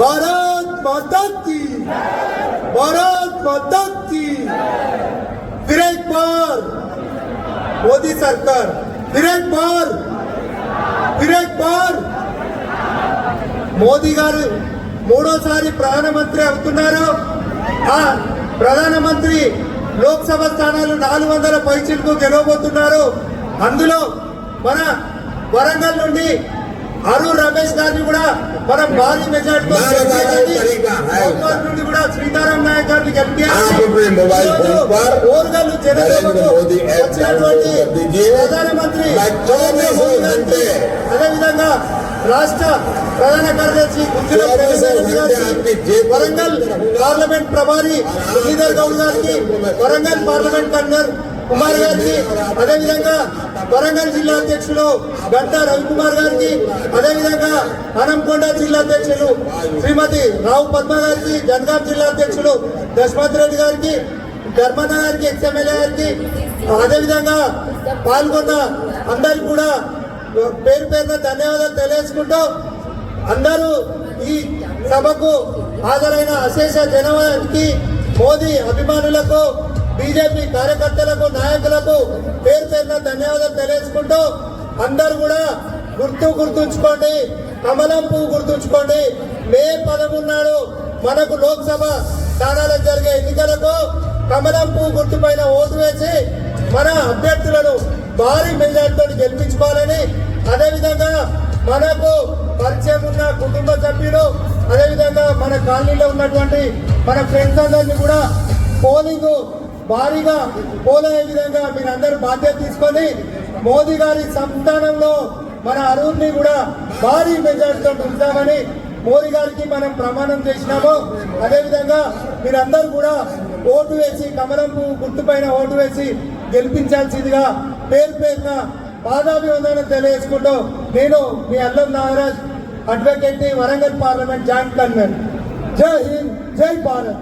भारत माता की भारत माता की फिर एक बार मोदी सरकार फिर एक बार फिर एक बार మోదీ గారు మూడోసారి ప్రధానమంత్రి అవుతున్నారు ఆ ప్రధానమంత్రి లోక్సభ స్థానాలు నాలుగు వందల పైచిలకు గెలవబోతున్నారు అందులో మన వరంగల్ నుండి आलू रमेश गांधी बुढ़ा परम भारी बजट को तो सीताराम नायक का भी गंभीर आपके मोबाइल फ़ोन पर और का लुच मोदी प्रधानमंत्री अदे विधा राष्ट्र प्रधान कार्यदर्शी वरंगल पार्लमेंट प्रभारी श्रीधर गौड़ गारंगल पार्लमेंट कन्वीनर కుమార్ గారికి అదేవిధంగా వరంగల్ జిల్లా అధ్యక్షులు గంటా రవికుమార్ గారికి అదేవిధంగా హనంకొండ జిల్లా అధ్యక్షులు శ్రీమతి రావు పద్మ గారికి జనగాం జిల్లా అధ్యక్షులు దశమత్ రెడ్డి గారికి ధర్మన్న గారికి ఎక్స్ఎమ్మెల్యే గారికి అదేవిధంగా పాల్గొన్న అందరికి కూడా పేరు పేరున ధన్యవాదాలు తెలియజేసుకుంటూ అందరూ ఈ సభకు హాజరైన అశేష జనవానికి మోదీ అభిమానులకు బీజేపీ కార్యకర్తలకు నాయకులకు పేరు పేరున ధన్యవాదాలు తెలియజేసుకుంటూ అందరూ కూడా గుర్తు గుర్తుంచుకోండి కమలం పువ్వు గుర్తుంచుకోండి. మే పదమూడు నాడు మనకు లోక్సభ స్థానాలకు జరిగే ఎన్నికలకు కమలం పువ్వు గుర్తుపైన ఓటు వేసి మన అభ్యర్థులను భారీ మెజార్టీతో గెలిపించుకోవాలని అదేవిధంగా మనకు పరిచయం ఉన్న కుటుంబ సభ్యులు అదేవిధంగా మన కాలనీలో ఉన్నటువంటి మన ఫ్రెండ్స్ అందరినీ కూడా పోలింగ్ భారీగా పోలయ్యే విధంగా మీరందరూ బాధ్యత తీసుకొని మోదీ గారి సంస్థానంలో మన అరువుని కూడా భారీ మెజార్టీతో ఉంచామని మోదీ గారికి మనం ప్రమాణం చేసినాము. అదేవిధంగా మీరందరూ కూడా ఓటు వేసి కమలం గుర్తుపైన ఓటు వేసి గెలిపించాల్సిందిగా పేరు పేరున పాదాభివందనం తెలియజేసుకుంటూ నేను మీ Allam Nagaraj advocate Warangal parliament joint convener. Jai Hind Jai Bharat.